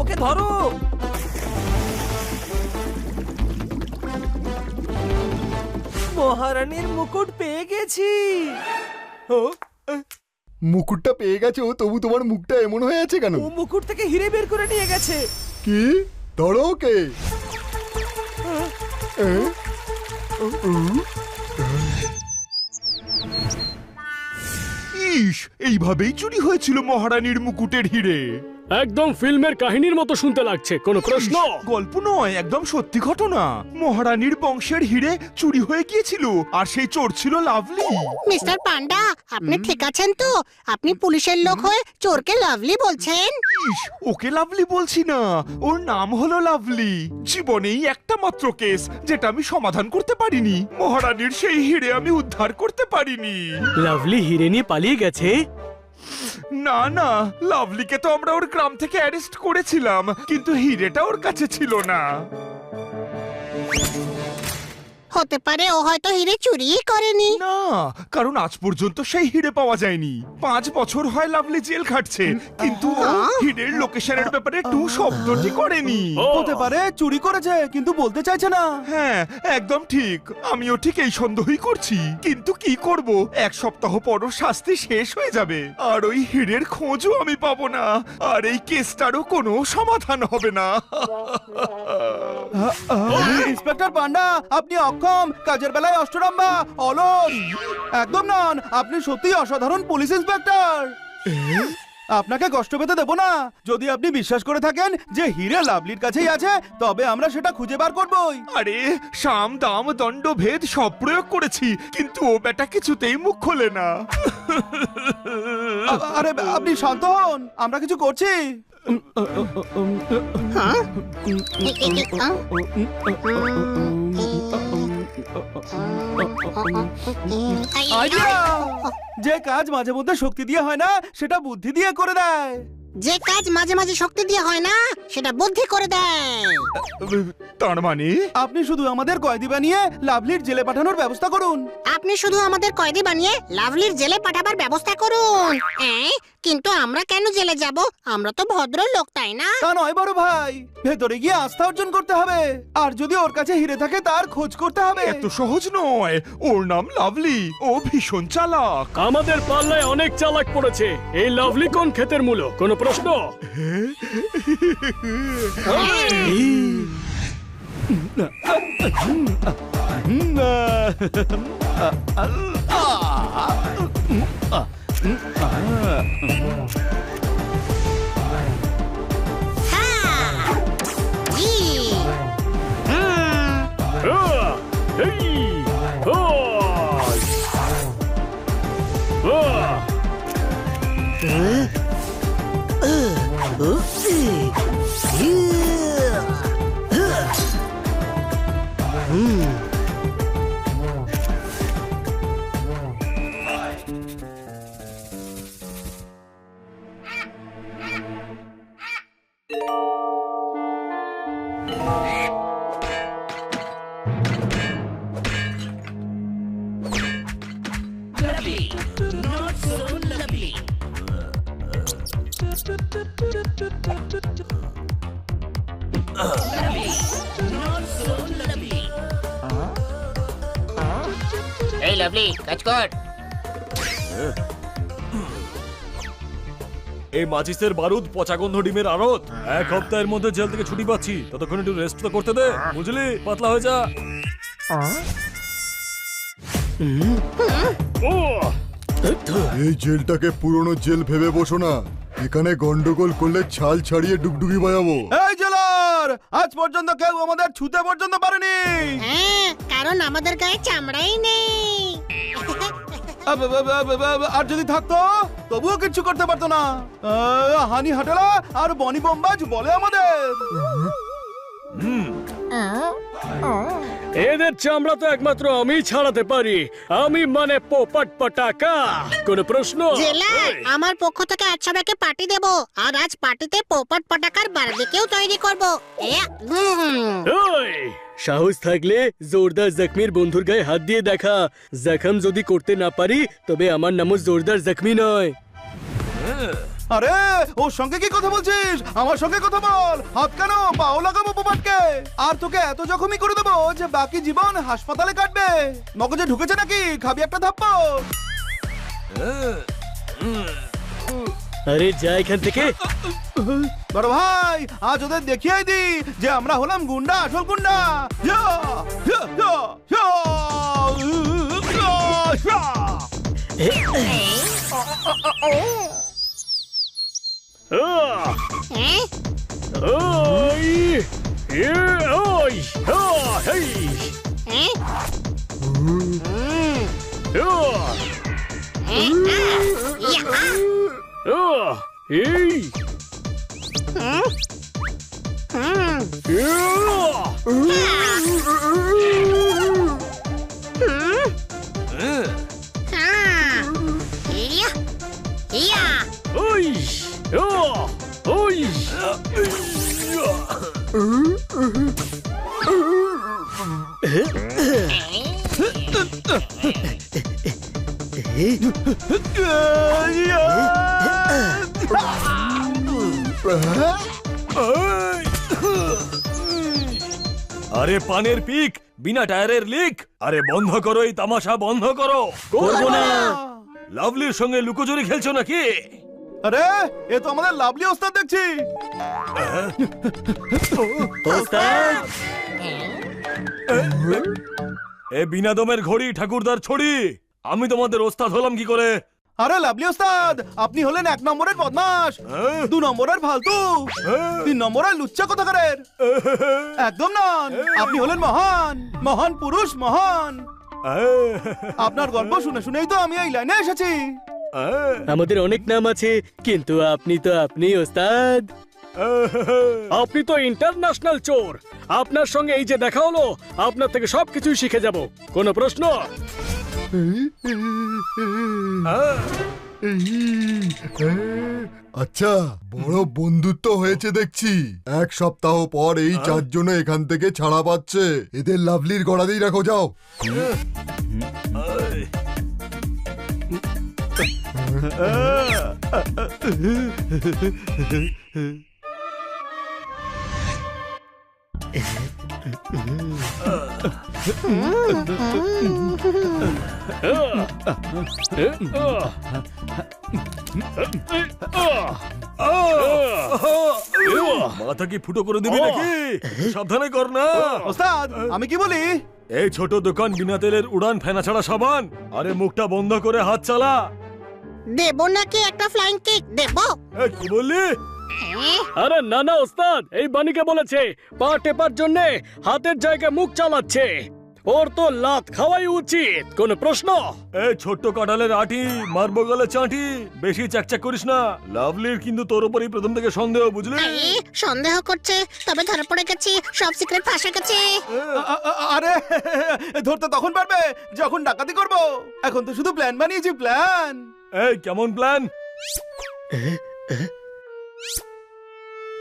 ওকে ধরো। মহারানীর মুকুট পেয়ে গেছি। মুকুটটা পেয়ে গেছো তবু তোমার মুখটা এমন হয়ে আছে কেন? ও মুকুট থেকে হিরে বের করে নিয়ে গেছে। কি? ধরো ওকে। ইস এইভাবেই চুরি হয়েছিল মহারানীর মুকুটের হিরে। একদম ফিল্মের কাহিনীর মতো শুনতে লাগছে কোনো প্রশ্ন? গল্প নয় একদম সত্যি ঘটনা। মহারানীর বংশের হিরে চুরি হয়ে গিয়েছিল আর সেই চোর ছিল লাভলি। মিস্টার পান্ডা আপনি ঠিক আছেন তো? আপনি পুলিশের লোক হয়ে চোরকে লাভলি বলছেন? ইস ওকে লাভলি বলছি না ওর নাম হলো লাভলি। জীবনেই একটা মাত্র কেস যেটা আমি সমাধান করতে পারিনি। মহারানীর সেই হিরে আমি উদ্ধার করতে পারিনি। লাভলি হিরে নিয়ে পালিয়ে গেছে? না না, লাভলিকে তো আমরা ওর গ্রাম থেকে অ্যারেস্ট করেছিলাম, কিন্তু হিরেটা ওর কাছে ছিল না। হতে পারে ও হয়তো হিরে চুরি করেনি। না কারণ আজ পর্যন্ত সেই হিরে পাওয়া যায়নি। পাঁচ বছর হয় লাভলি জেল খাটছে কিন্তু ও হিরের লোকেশনের ব্যাপারে টু শব্দটি করেনি। হতে পারে চুরি করেছে কিন্তু বলতে চাইছে না। হ্যাঁ একদম ঠিক। আমিও ঠিক এই সন্দেহই করছি। কিন্তু কি করব? এক সপ্তাহ পর শাস্তি শেষ হয়ে যাবে। আর ওই হিরের খোঁজও আমি পাবো না। আর এই কেসটারও কোনো সমাধান হবে না। ইন্সপেক্টর পান্ডা আপনি অক্ষম কাজের বেলায় অষ্টরম্বা অলস। একদম নন আপনি সত্যিই অসাধারণ পুলিশ ইন্সপেক্টর। আপনাকে কষ্ট পেতে দেবো না। যদি আপনি বিশ্বাস করে থাকেন যে হিরে লাভলির কাছেই আছে তবে আমরা সেটা খুঁজে বার করবই। আরে সাম দাম দণ্ড ভেদ সব প্রয়োগ করেছি কিন্তু ও বেটা কিছুতেই মুখ খোলে না। আরে আপনি শান্ত হন। আমরা কিছু করছি। আইডিয়া! যে কাজ মাঝে মধ্যে শক্তি দিয়ে হয় না সেটা বুদ্ধি দিয়ে করে দেয়। যে কাজ মাঝে মাঝে শক্তি দিয়ে হয় না সেটা বুদ্ধি করে দেয়। তার মানে? আপনি শুধু আমাদের কয়েদি বানিয়ে লাভলির জেলে পাঠানোর ব্যবস্থা করুন। আপনি শুধু আমাদের কয়েদি বানিয়ে লাভলির জেলে পাঠাবার ব্যবস্থা করুন? কিন্তু আমরা কেন জেলে যাব? আমরা তো ভদ্র লোক তাই না? তা নয় বড় ভাই। ভেতরে গিয়ে আস্থা অর্জন করতে হবে। আর যদি ওর কাছে হিরে থাকে তার খোঁজ করতে হবে। এত সহজ নয়। ওর নাম লাভলি। ও ভীষণ চালাক। আমাদের পাল্লায় অনেক চালাক পড়েছে। এই লাভলি কোন ক্ষেতের মূলো? কোনো প্রশ্ন? হ্যাঁ। জি। হুম। আহ! এই! ওই! আহ! এই লাভলি কাজ কর এই মাচিসের বারুদ পচাগন্ধ ডিমের আড়ত। এক সপ্তাহের মধ্যে জেল থেকে ছুটি পাচ্ছি। ততক্ষণ একটু রেস্ট তো করতে দে। বুঝলি? পাতলা হয়ে যা। এই জেলটাকে পুরনো জেল ভেবে বসো না। এখানে গন্ডগোল করলে ছাল ছাড়িয়ে ডুগডুগি বাজাবো। এই জেলার! আজ পর্যন্ত কেউ আমাদের ছুতে পর্যন্ত পারেনি! হ্যাঁ কারণ আমাদের গায়ে চামড়াই নেই। আব- আব- আব- আব- আব- আর যদি থাকতো? তবুও কিছু করতে পারতো না। হানি হাটেলা আর বনি বোম্বাজ বলে আমাদের। এদের চামড়া তো একমাত্র আমি ছাড়াতে পারি। আমি মানে পোপট পটাকা। কোন প্রশ্ন? আমার পক্ষ থেকে আজ সবাইকে পার্টি দেব। আর আজ পার্টিতে পোপট পটাকার বারবিকেও তৈরি করব। সাহস থাকলে জোরদার জখমির বন্ধুর গায়ে হাত দিয়ে দেখা। জখম যদি করতে না পারি তবে আমার নামও জোরদার জখমি নয়। আরে ওর সঙ্গে কি কথা বলছিস? আমার সঙ্গে কথা বল। হাত কেন? পাও লাগাবো পোপাটকে আর তোকে এত জখমই করে দেবো যে বাকি জীবন হাসপাতালে কাটবে। মগজে ঢুকেছে নাকি? খাবি একটা থাপ্পড়। আরে যা এখান থেকে। বড় ভাই আজ ওদের দেখিয়ে দি যে আমরা হলাম গুন্ডা আসল গুন্ডা। ইয়া, ইয়া, ইয়া, ইয়া, ইয়া, ইয়া। আহ, হ্যাঁ? ওই, এ, ওই, আহ, হেই, হ্যাঁ? আহ, হ্যাঁ? আহ, ইয়া, আহ, আহ, এই, হুম, হুম, আহ, হুম, আরে পানের পিক বিনা টায়ারের লিক। আরে বন্ধ করো এই তামাশা বন্ধ করো। করব না। লাভলির সঙ্গে লুকোচুরি খেলছো নাকি? আরে এ তো আমাদের লাভলি ওস্তাদ দেখছি। ওস্তাদ? এ বিনা দমের ঘড়ি ঠাকুরদার ছড়ি। আমি তোমাদের ওস্তাদ হলাম কি করে? আরে লাভলি ওস্তাদ আপনি হলেন এক নম্বরের বদমাস হ্যাঁ? দু নম্বরের ফালতু তিন নম্বরের লুচ্চা কোথাকারের? একদম নন আপনি হলেন মহান মহান পুরুষ মহান। আপনার গল্প শুনে শুনেই তো আমি এই লাইনে এসেছি। আমাদের অনেক নাম আছে কিন্তু আপনি তো আপনি ওস্তাদ। আপনি তো ইন্টারন্যাশনাল চোর। আপনার সঙ্গে এই যে দেখা হলো আপনার থেকে সবকিছুই শিখে যাব। কোনো প্রশ্ন? আচ্ছা বড় বন্ধুত্ব হয়েছে দেখছি। এক সপ্তাহ পর এই চারজন এখান থেকে ছাড়া পাচ্ছে। এদের লাভলির গড়াতেই রাখো যাও। মাথা কি ফুটো করে দিবি নাকি? সাবধানে কর না। ওস্তাদ আমি কি বলি? এই ছোট দোকান বিনা তেলের উড়ান ফেনা ছাড়া সাবান আরে মুখটা বন্ধ করে হাত চালা। দেব নাকি একটা ফ্লাইং কিক দেব। কি বললি? আরে না না ওস্তাদ এই বানিকে বলেছে পা টেপার জন্য হাতের জায়গায় মুখ চালাচ্ছে। ওর তো লাত খাওয়াই উচিত কোনো প্রশ্ন? এই ছোট্ট কাঁঠালের আটি মারবো গলে চাটি বেশি চ্যাকচ্যাক করিস না। লাভলির কিন্তু তোর উপরই প্রথম থেকে সন্দেহ বুঝলি? সন্দেহ করছে তবে ধরা পড়ে গেছি সব সিক্রেট ফাঁসে গেছে। আরে ধরতে তখন পারবে যখন ডাকাতি করব। এখন তো শুধু প্ল্যান বানিয়েছি প্ল্যান এই কেমন প্ল্যান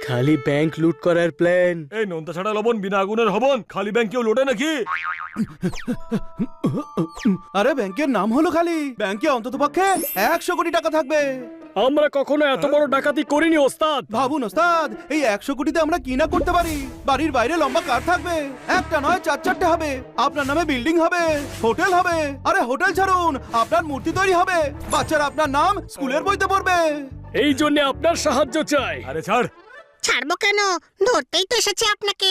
খালি ব্যাংক লুট করার প্ল্যান এই নোনতা ছাড়া লবণ বিনা আগুনের হবন। খালি ব্যাংক কেউ লোটে নাকি? আরে ব্যাংকের নাম হলো খালি। ব্যাংকে অন্তত পক্ষে একশো কোটি টাকা থাকবে। আমরা কখনো এত বড় ডাকাতি করিনি ওস্তাদ। ভাবুন ওস্তাদ এই একশো কোটিতে আমরা কি না করতে পারি? বাড়ির বাইরে লম্বা কার থাকবে? একটা নয় চার চারটে হবে। আপনার নামে বিল্ডিং হবে হোটেল হবে। আরে হোটেল ছাড়ুন আপনার মূর্তি তৈরি হবে। বাচ্চারা আপনার নাম স্কুলের বইতে পড়বে। এই জন্য আপনার সাহায্য চাই। আরে ছাড়। ছাড়বো কেন? ধরতেই তো এসেছে আপনাকে।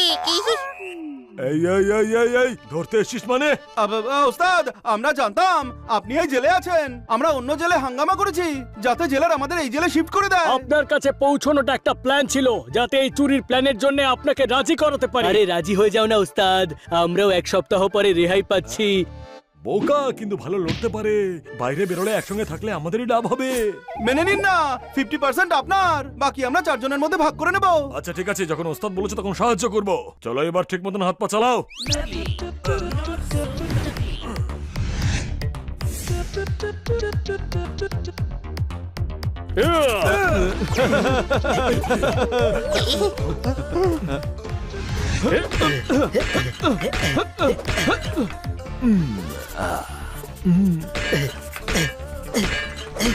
এই এই এই এই এই ধরতে এসছিস মানে? ওস্তাদ আমরা জানতাম আপনি এই জেলে আছেন। আমরা অন্য জেলে হাঙ্গামা করেছি যাতে জেলার আমাদের এই জেলে শিফট করে দেয়। আপনার কাছে পৌঁছানোটা একটা প্ল্যান ছিল যাতে এই চুরির প্ল্যানের জন্য আপনাকে রাজি করাতে পারি। আরে রাজি হয়ে যাও না উস্তাদ আমরাও এক সপ্তাহ পরে রেহাই পাচ্ছি। বোকা কিন্তু ভালো লড়তে পারে। বাইরে বেরোলে একসঙ্গে থাকলে আমাদেরই লাভ হবে। মেনে নিন না ফিফটি পার্সেন্ট আপনার বাকি আমরা চারজনের মধ্যে ভাগ করে নেব। আচ্ছা ঠিক আছে যখন ওস্তাদ বলেছে তখন সাহায্য করব। চলো এবার ঠিক মতন হাত পা চালাও। হুম। আহ, এই,